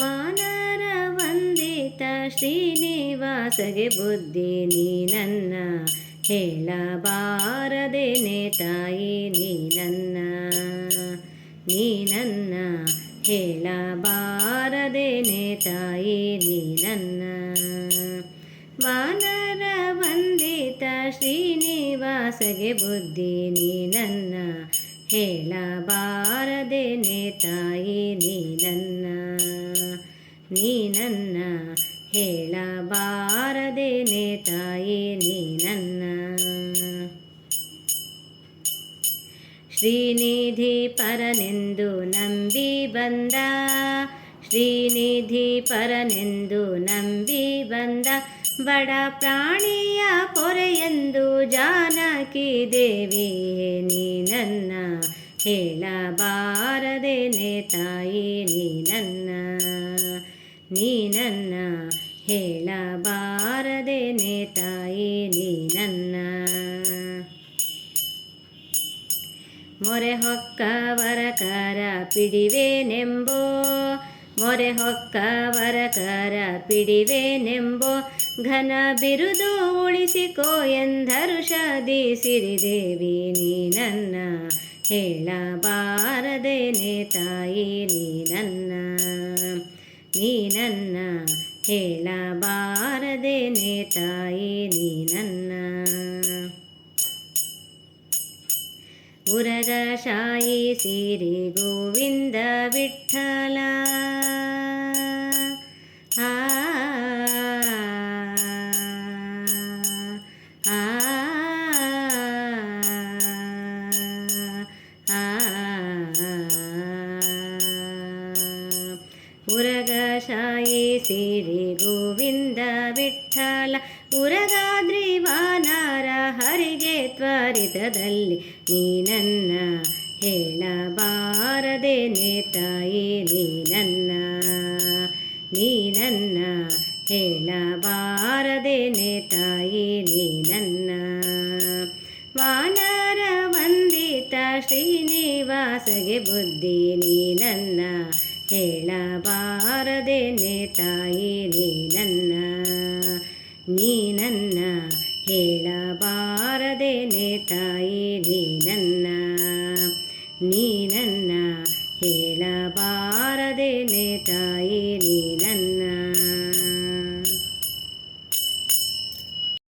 ವಾನರ ವಂದಿತ ಶ್ರೀನಿವಾಸಗೆ ಬುದ್ಧಿ ನೀ ನನ್ನ ಹೇಳಬಾರದೇನೆ ತಾಯಿ ನೀ ನನ್ನ ನೀ ನನ್ನ ಹೇಳಬಾರದೇನೆ ತಾಯಿ ನೀ ನನ್ನ ವಾನರ ವಂದಿತ ಶ್ರೀನಿವಾಸಗೆ ಬುದ್ಧಿ ನೀ ನನ್ನ ಹೇಳಬಾರದೇನೆ ತಾಯಿ ನೀ ನನ್ನ ನೀ ನನ್ನ ಹೇಳಬಾರದೇನೆ ತಾಯಿ ನೀ ನನ್ನ. ಶ್ರೀನಿಧಿ ಪರನೆಂದು ನಂಬಿ ಬಂದ, ಶ್ರೀನಿಧಿ ಪರನೆಂದು ನಂಬಿ ಬಂದ, ಬಡ ಪ್ರಾಣಿಯ ಪೊರೆಯೆಂದು ಜಾನಕಿ ದೇವಿ ನೀ ನನ್ನ ಹೇಳಬಾರದೇನೆ ತಾಯಿ ನೀ ನನ್ನ. ನೀ ನನ್ನ ನೇ ತಾಯಿ ನೀ ನನ್ನ ಮೊರೆ ಹೊಕ್ಕವರ ಕರ ಪಿಡಿವೇನೆಂಬೋ ಮೊರೆ ಹೊಕ್ಕವರ ಕರ ಪಿಡಿವೇನೆಂಬೋ, ಘನ ಬಿರುದು ಉಳಿಸಿಕೋ ಎಂದರು ಶದಿ ಸಿರಿದೇವಿ, ನೀ ನನ್ನ ಹೇಳಬಾರದೇನೆ ತಾಯಿ ನೀ ನನ್ನ ನೀ ನನ್ನ ಹೇಳಬಾರದೇನೆ ತಾಯಿ ನೀ ನನ್ನ ಉರಗ ಶಾಯಿ ಸಿರಿ ಗೋವಿಂದ ವಿಠಲ ಆ ಆ ಆ ಉರಗ ಶಾಯಿ ಸಿರಿ ಗೋವಿಂದ ವಿಠಲ ಉರಗಾದ್ರಿ ವಾನರ ಹರಿಗೆ ತ್ವರಿತದಲ್ಲಿ ನೀ ನನ್ನ ಹೇಳಬಾರದೆ ತಾಯಿ ನೀ ನನ್ನ ನೀ ನನ್ನ ಹೇಳಬಾರದೆ ತಾಯಿ ನೀ ನನ್ನ. ವಾನರ ವಂದಿತ ಶ್ರೀನಿವಾಸಗೆ ಬುದ್ಧಿ, ನೀ ನನ್ನ ಹೇಳಬಾರದೇನೆ ತಾಯಿ ನೀ ನನ್ನ ನೀ ನನ್ನ. ಹೇಳಬಾರದೇನೆ ತಾಯಿ ನೀ ನನ್ನ ನೀ ನನ್ನ. ಹೇಳಬಾರದೇನೆ ತಾಯಿ ನೀ